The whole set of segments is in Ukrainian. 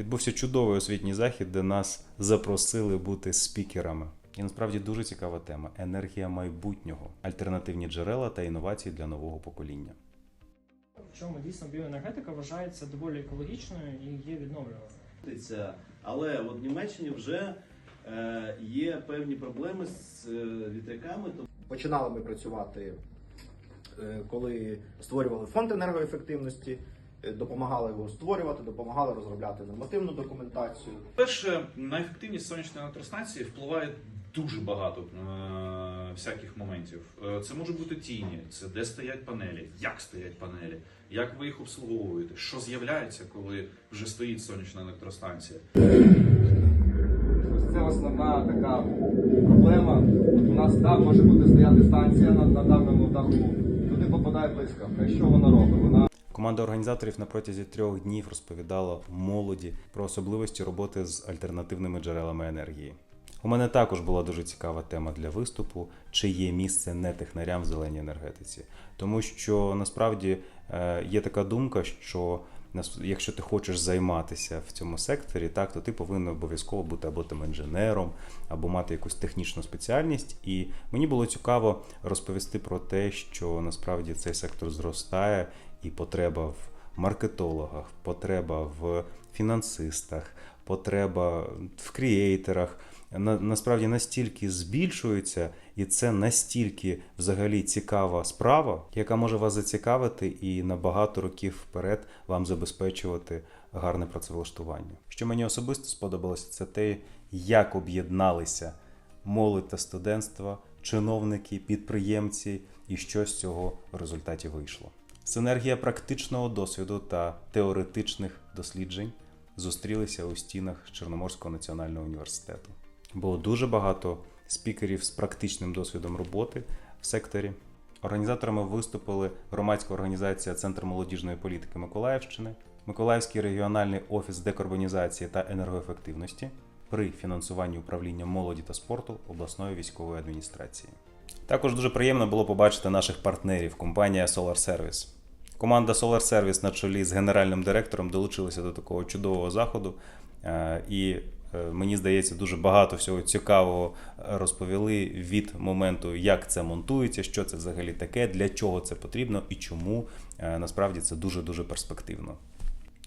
Відбувся чудовий освітній захід, де нас запросили бути спікерами. І насправді дуже цікава тема енергія майбутнього, альтернативні джерела та інновації для нового покоління. В чому дійсно біоенергетика вважається доволі екологічною і є відновлюваною. Але от в Німеччині вже е, є певні проблеми з е, вітряками. Починали ми працювати, е, коли створювали фонд енергоефективності, допомагали його створювати, допомагали розробляти нормативну документацію. Перше, на ефективність сонячної електростанції впливає дуже багато е, всяких моментів. Е, Це може бути тіні, це де стоять панелі, як стоять панелі, як ви їх обслуговуєте, що з'являється, коли вже стоїть сонячна електростанція. Це основна така проблема. От у нас там може бути стояти станція на, на даному даху. Туди попадає блискавка. Що вона робить? Вона Команда організаторів на протязі трьох днів розповідала молоді про особливості роботи з альтернативними джерелами енергії. У мене також була дуже цікава тема для виступу, чи є місце нетехнарям в зеленій енергетиці. Тому що насправді е, є така думка, що якщо ти хочеш займатися в цьому секторі, так то ти повинен обов'язково бути або там інженером, або мати якусь технічну спеціальність. І мені було цікаво розповісти про те, що насправді цей сектор зростає, і потреба в маркетологах, потреба в фінансистах, потреба в кріейтерах на, насправді настільки збільшується, і це настільки взагалі цікава справа, яка може вас зацікавити і на багато років вперед вам забезпечувати гарне працевлаштування. Що мені особисто сподобалося, це те, як об'єдналися молодь та студентство, чиновники, підприємці, і що з цього в результаті вийшло. Синергія практичного досвіду та теоретичних досліджень зустрілися у стінах Чорноморського національного університету. Було дуже багато спікерів з практичним досвідом роботи в секторі. Організаторами виступили громадська організація Центр молодіжної політики Миколаївщини, Миколаївський регіональний офіс декарбонізації та енергоефективності при фінансуванні управління молоді та спорту обласної військової адміністрації. Також дуже приємно було побачити наших партнерів компанія Solar Service. Команда Solar Service на чолі з генеральним директором долучилася до такого чудового заходу. Е, І е, мені здається, дуже багато всього цікавого розповіли від моменту, як це монтується, що це взагалі таке, для чого це потрібно і чому е, насправді це дуже дуже перспективно.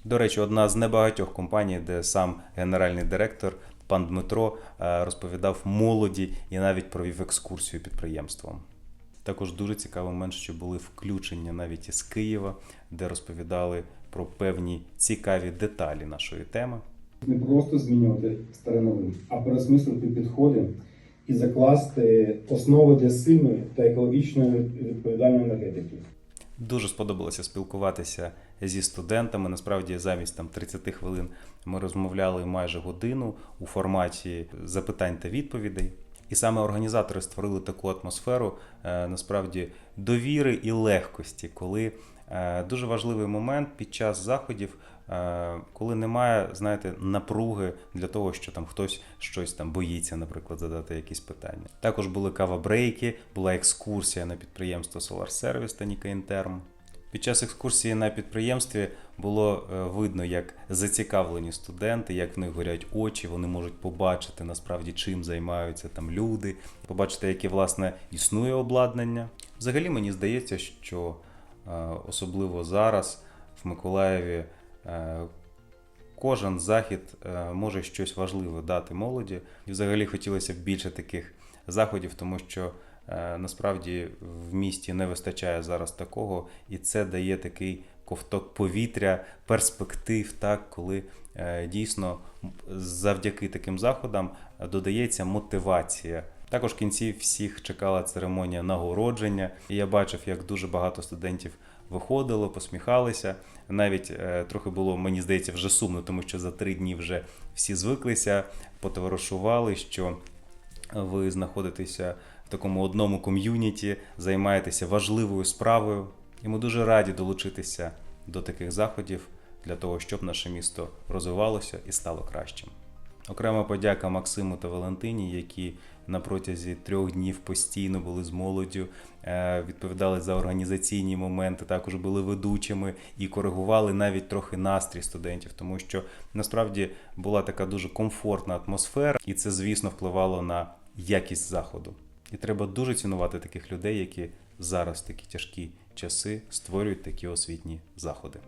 До речі, одна з небагатьох компаній, де сам генеральний директор пан Дмитро е, розповідав молоді і навіть провів екскурсію підприємством. Також дуже цікавий момент, що були включення навіть із Києва, де розповідали про певні цікаві деталі нашої теми. не просто змінювати старе новим, а переосмислити підходи і закласти основи для сильної та екологічної відповідальної енергетики. Дуже сподобалося спілкуватися зі студентами. Насправді, замість там 30 хвилин ми розмовляли майже годину у форматі запитань та відповідей. І саме організатори створили таку атмосферу е, насправді довіри і легкості, коли е, дуже важливий момент під час заходів, коли немає, знаєте, напруги для того, що там хтось щось там боїться, наприклад, задати якісь питання. Також були кава-брейки, була екскурсія на підприємство Solar Service та Ніка Інтерм. Під час екскурсії на підприємстві було е, видно, як зацікавлені студенти, як в них горять очі, вони можуть побачити насправді чим займаються там люди, побачити, яке власне існує обладнання. Взагалі мені здається, що е, особливо зараз в Миколаєві е, кожен захід е, може щось важливе дати молоді. І взагалі хотілося б більше таких заходів, тому що е, насправді в місті не вистачає зараз такого, і це дає такий ковток повітря, перспектив, так, коли е, дійсно завдяки таким заходам е, додається мотивація. Також в кінці всіх чекала церемонія нагородження, і я бачив, як дуже багато студентів виходило, посміхалися. Навіть е, трохи було, мені здається, вже сумно, тому що за три дні вже всі звиклися, потоваришували, що ви знаходитеся в такому одному ком'юніті, займаєтеся важливою справою. І ми дуже раді долучитися до таких заходів для того, щоб наше місто розвивалося і стало кращим. Окрема подяка Максиму та Валентині, які на протязі трьох днів постійно були з молоддю, е, відповідали за організаційні моменти, також були ведучими і коригували навіть трохи настрій студентів, тому що насправді була така дуже комфортна атмосфера, і це, звісно, впливало на якість заходу. І треба дуже цінувати таких людей, які зараз такі тяжкі часи створюють такі освітні заходи.